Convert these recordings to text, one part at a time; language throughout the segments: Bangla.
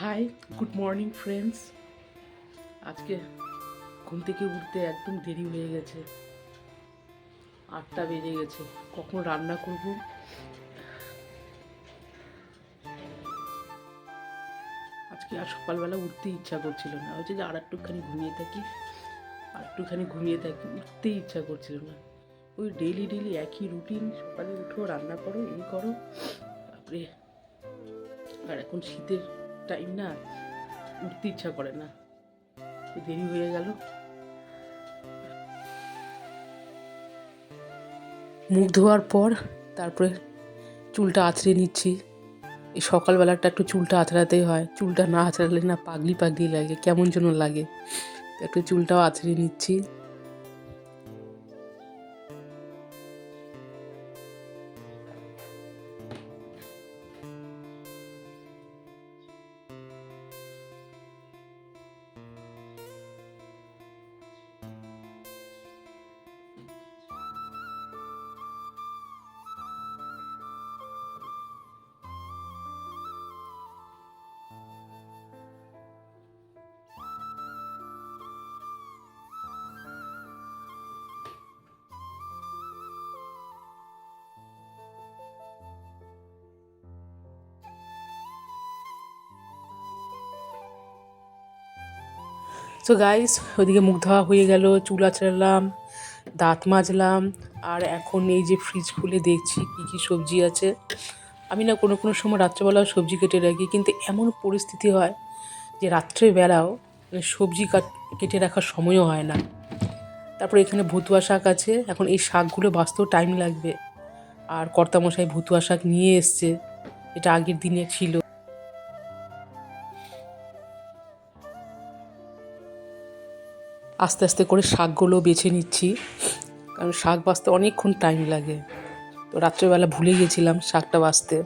হাই গুড মর্নিং ফ্রেন্ডস আজকে ঘুম থেকে উঠতে একদম দেরি হয়ে গেছে। আটটা বেজে গেছে। কখন রান্না করব? আজকে আর সকালবেলা উঠতে ইচ্ছা করছিল না। হচ্ছে যে আর একটুখানি ঘুমিয়ে থাকি, আর একটুখানি ঘুমিয়ে থাকি উঠতেই ইচ্ছা করছিল না। ওই ডেইলি ডেইলি একই রুটিন সকালে উঠো, রান্না করো, এই করো। তারপরে আর এখন শীতের টাইম না উঠতে ইচ্ছা করে না। দেরি হয়ে গেল। মুখ ধোয়ার পর তারপরে চুলটা আঁচড়ে নিচ্ছি। এই সকালবেলাটা একটু চুলটা আঁচড়াতেই হয়। চুলটা না আঁচড়ালে না পাগলি পাগলি লাগে, কেমন যেন লাগে। একটু চুলটাও আঁচড়ে নিচ্ছি। সো গাইস ওইদিকে মুখ ধোয়া হয়ে গেল, চুল আঁচড়ালাম, দাঁত মাজলাম, আর এখন এই যে ফ্রিজ খুলে দেখছি কী কী সবজি আছে। আমি না কোনো কোনো সময় রাত্রেবেলাও সবজি কেটে রাখি, কিন্তু এমন পরিস্থিতি হয় যে রাত্রেবেলাও মানে সবজি কাট, কেটে রাখার সময়ও হয় না। তারপরে এখানে ভুতুয়া শাক আছে, এখন এই শাকগুলো বাঁচতেও টাইম লাগবে। আর কর্তামশাই ভুতুয়া শাক নিয়ে এসছে, এটা আগের দিনে ছিল। আস্তে আস্তে করে শাকগুলো বেছে নিচ্ছি। কারণ শাক বাছতে অনেকক্ষণ টাইম লাগে। তো রাত্রেবেলা ভুলে গেছিলাম শাকটা বাছতে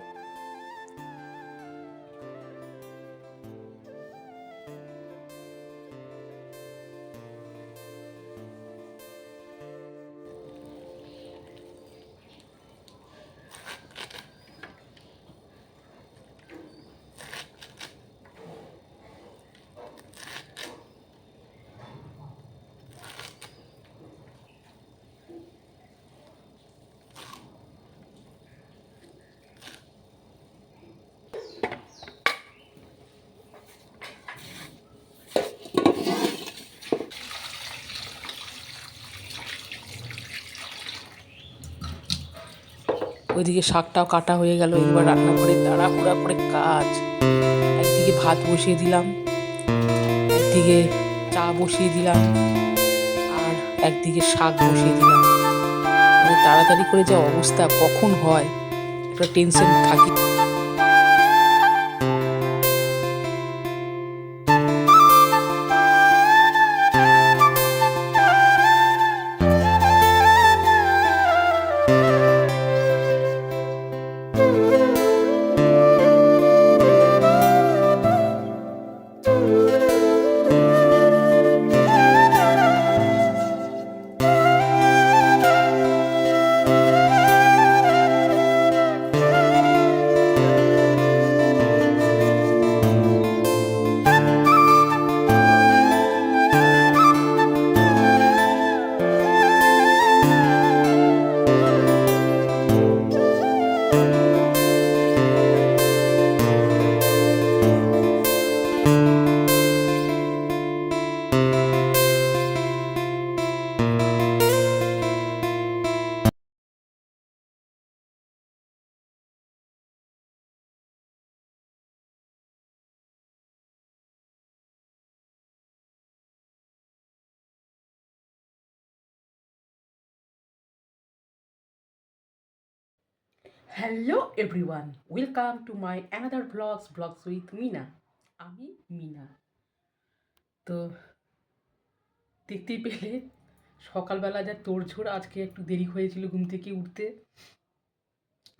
ওইদিকে শাকটাও কাটা হয়ে গেল, এবার রান্না করে তাড়াহুড়া করে কাজ। একদিকে ভাত বসিয়ে দিলাম, একদিকে চা বসিয়ে দিলাম, আর একদিকে শাক বসিয়ে দিলাম। মানে তাড়াতাড়ি করে যে অবস্থা কখন হয়, একটা টেনশন থাকি hello everyone welcome to my another blogs blogs with Mina আমি মিনা। তো দেখতেই পেলে, সকালবেলা যা তোড়ঝোড়, আজকে একটু দেরি হয়েছিল ঘুম থেকে উঠতে।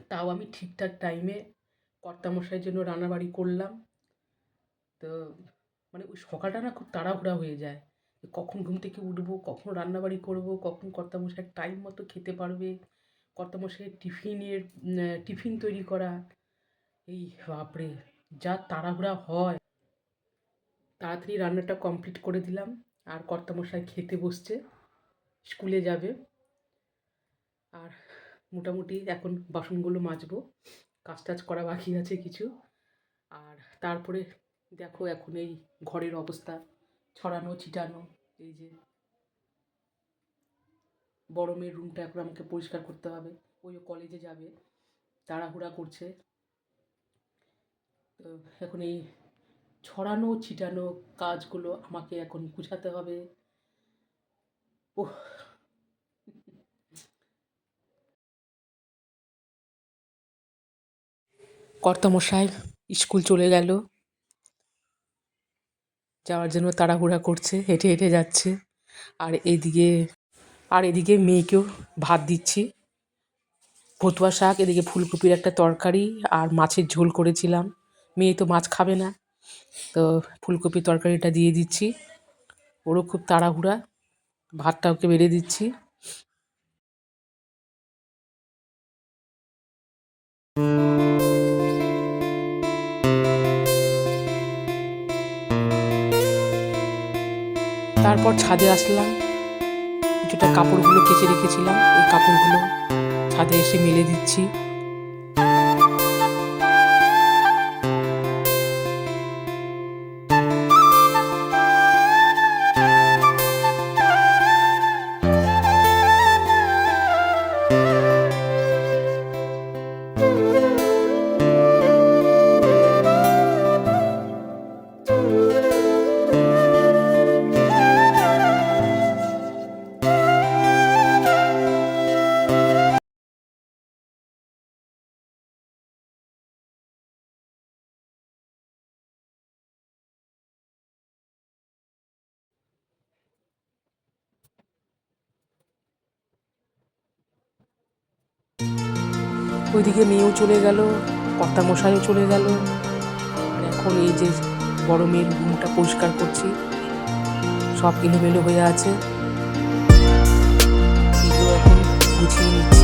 তাও আমি ঠিকঠাক টাইমে কর্তামশাইয়ের জন্য রান্নাবাড়ি করলাম। তো মানে ওই সকালটা না খুব তাড়াহুড়া হয়ে যায়। কখন ঘুম থেকে উঠবো, কখন রান্নাবাড়ি করব, কখন কর্তামশাই টাইম মতো খেতে পারবে। কর্তামশাইয়ের টিফিনের টিফিন তৈরি করা। এই বাপরে, যা তাড়াহুড়া হয়। তাড়াতাড়ি রান্নাটা কমপ্লিট করে দিলাম। আর কর্তামশাই খেতে বসছে, স্কুলে যাবে। আর মোটামুটি এখন বাসনগুলো মাজবো কাজ টাজ করা বাকি আছে কিছু। আর তারপরে দেখো এখন এই ঘরের অবস্থা, ছড়ানো, ছিটানো, এই যে বড় মেয়ের রুমটা এখন আমাকে পরিষ্কার করতে হবে। ওই কলেজে যাবে, তাড়াহুড়া করছে। তো এখন এই ছড়ানো, ছিটানো কাজগুলো আমাকে এখন গুছাতে হবে। ওহ কর্তামশাই, স্কুল চলে গেল। যাওয়ার জন্য তাড়াহুড়া করছে, হেঁটে হেঁটে যাচ্ছে। আর এদিকে আর এদিকে মেয়েকেও ভাত দিচ্ছি। ভতুয়া শাক, এদিকে ফুলকপির একটা তরকারি আর মাছের ঝোল করেছিলাম। মেয়ে তো মাছ খাবে না। তো ফুলকপির তরকারিটা দিয়ে দিচ্ছি। ওরও খুব তাড়াহুড়া। ভাতটা ওকে বেড়ে দিচ্ছি। তারপর ছাদে আসলাম। কিছুটা কাপড়গুলো কেচে রেখেছিলাম। ওই কাপড়গুলো ছাদে এসে মেলে দিচ্ছি। ওইদিকে মেয়েও চলে গেল, কর্তামশাইও চলে গেল। আর এখন এই যে বড় মেয়ের ঘুমটা পরিষ্কার করছি, সব এলোমেলো হয়ে আছে। এখন গুছিয়ে নিচ্ছি।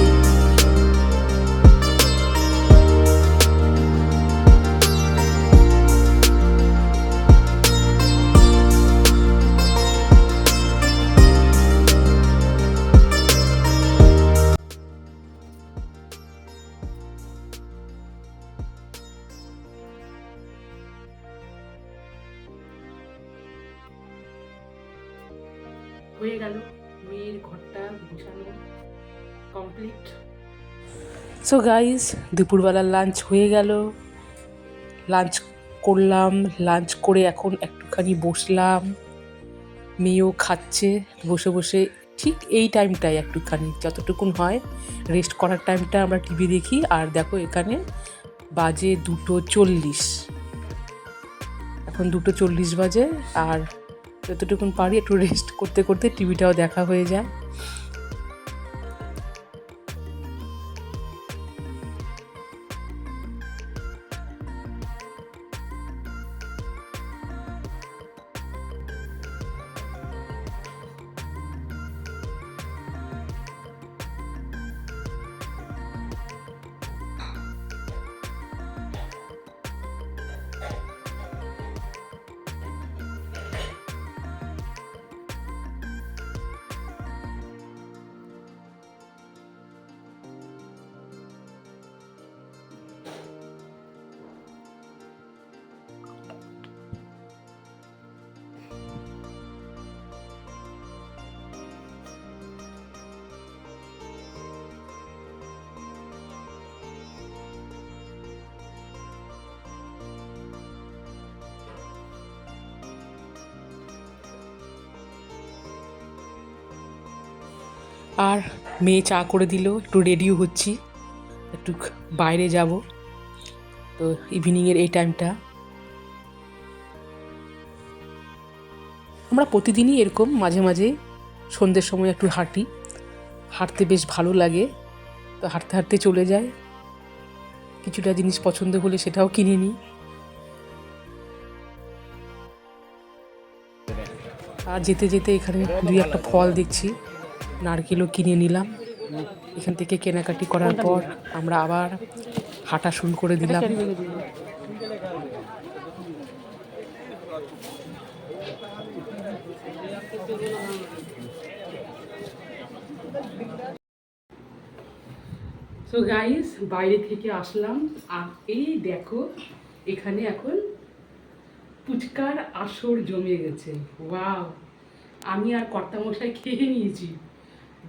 হয়ে গেল। মেয়ের ঘরটা গুছানো কমপ্লিট সো গাইস দুপুরবেলার লাঞ্চ হয়ে গেল। লাঞ্চ করলাম। লাঞ্চ করে এখন একটুখানি বসলাম। মেয়েও খাচ্ছে। বসে বসে ঠিক এই টাইমটাই একটুখানি যতটুকুন হয় রেস্ট করার টাইমটা আমরা টিভি দেখি। আর দেখো এখানে বাজে দুটো চল্লিশ। এখন দুটো চল্লিশ বাজে। আর যতটুকুন পারি একটু রেস্ট করতে করতে টিভিটাও দেখা হয়ে যায়। আর মেয়ে চা করে দিল, একটু রেডিও হচ্ছি। একটু বাইরে যাব। তো ইভিনিংয়ের এই টাইমটা আমরা প্রতিদিনই এরকম মাঝে মাঝে সন্ধ্যের সময় একটু হাঁটি। হাঁটতে বেশ ভালো লাগে। তো হাঁটতে হাঁটতে চলে যায় কিছুটা জিনিস পছন্দ হলে সেটাও কিনে নিই। আর যেতে যেতে এখানে দুই একটা ফল দেখছি। নারকেলও কিনে নিলাম। এখান থেকে কেনাকাটি করার পর আমরা আবার হাঁটা শুরু করে দিলাম। সো গাইস বাইরে থেকে আসলাম। আর এই দেখো, এখানে এখন ফুচকার আসর জমে গেছে। ওয়াও আমি আর কর্তামশাই খেয়ে নিয়েছি।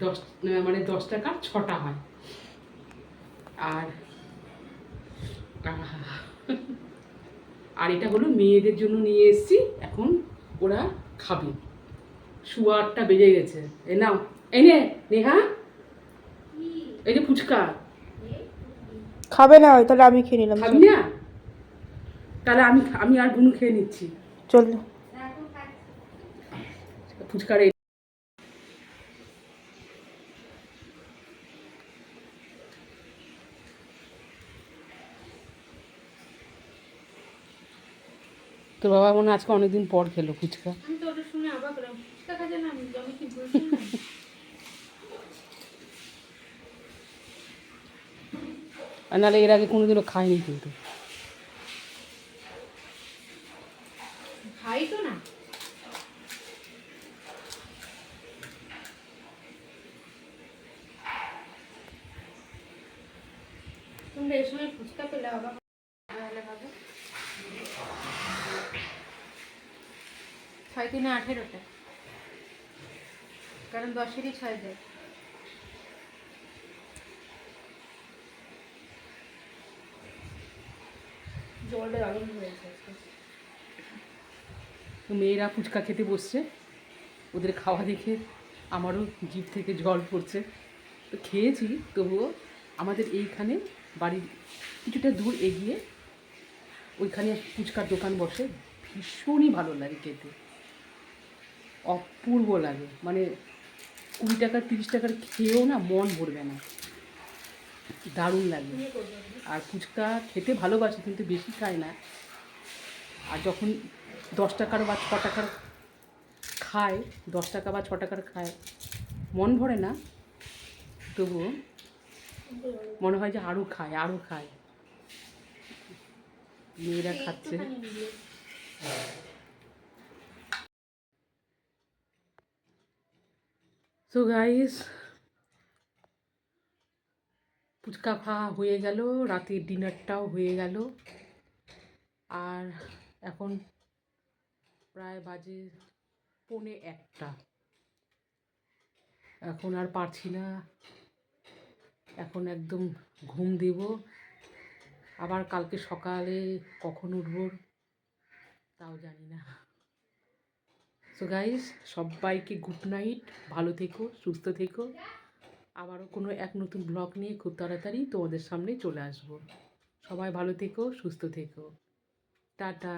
দশ মানে দশ টাকার ছটা হয়। আর আর এটা হলো মেয়েদের জন্য নিয়ে এসেছি এখন ওরা খাবে। শুয়ারটা বেজে গেছে। এ নাও এই নে নেহা। এই যে ফুচকা। খাবে না তাহলে আমি খেয়ে নিলাম খাবি না? তাহলে আমি আমি আর গুনু খেয়ে নিচ্ছি। চল। ফুচকার তোর বাবা মনে আজকে অনেকদিন পর খেলো ফুচকা। আর নাহলে এর আগে কোনোদিনও খায়নি কিন্তু। খাই তো না। তোমরা সময় ফুচকা পেলে অবাক তাহলে হবে ছয় তিনে আঠেরোটা। কারণ দশেরই ছয় যায়। জলটা দারুণ হয়েছে তো মেয়েরা ফুচকা খেতে বসছে। ওদের খাওয়া দেখে আমারও জিভ থেকে জল পড়ছে। তো খেয়েছি তবুও আমাদের এইখানে বাড়ির কিছুটা দূর এগিয়ে ওইখানে ফুচকার দোকান বসে ভীষণই ভালো লাগে খেতে। অপূর্ব লাগে। মানে কুড়ি টাকার তিরিশ টাকার খেয়েও না মন ভরবে না। দারুণ লাগে। আর ফুচকা খেতে ভালোবাসি, কিন্তু বেশি খায় না। আর যখন দশ টাকার বা ছ টাকার খায়, দশ টাকা বা ছ টাকার খায়, মন ভরে না। তবুও মনে হয় যে আরও খায় আরও খায়। মেয়েরা খাচ্ছে। তো গাইস ফুচকা খাওয়া হয়ে গেল, রাতের ডিনারটাও হয়ে গেল। আর এখন প্রায় বাজে পৌনে একটা। এখন আর পারছি না। এখন একদম ঘুম দেব। আবার কালকে সকালে কখন উঠব, তাও জানি না। সো গাইস সবাইকে গুড নাইট ভালো থেকো, সুস্থ থেকো। আবারও কোনো এক নতুন ব্লগ নিয়ে খুব তাড়াতাড়ি তোমাদের সামনে চলে আসব। সবাই ভালো থেকো, সুস্থ থেকো। টাটা।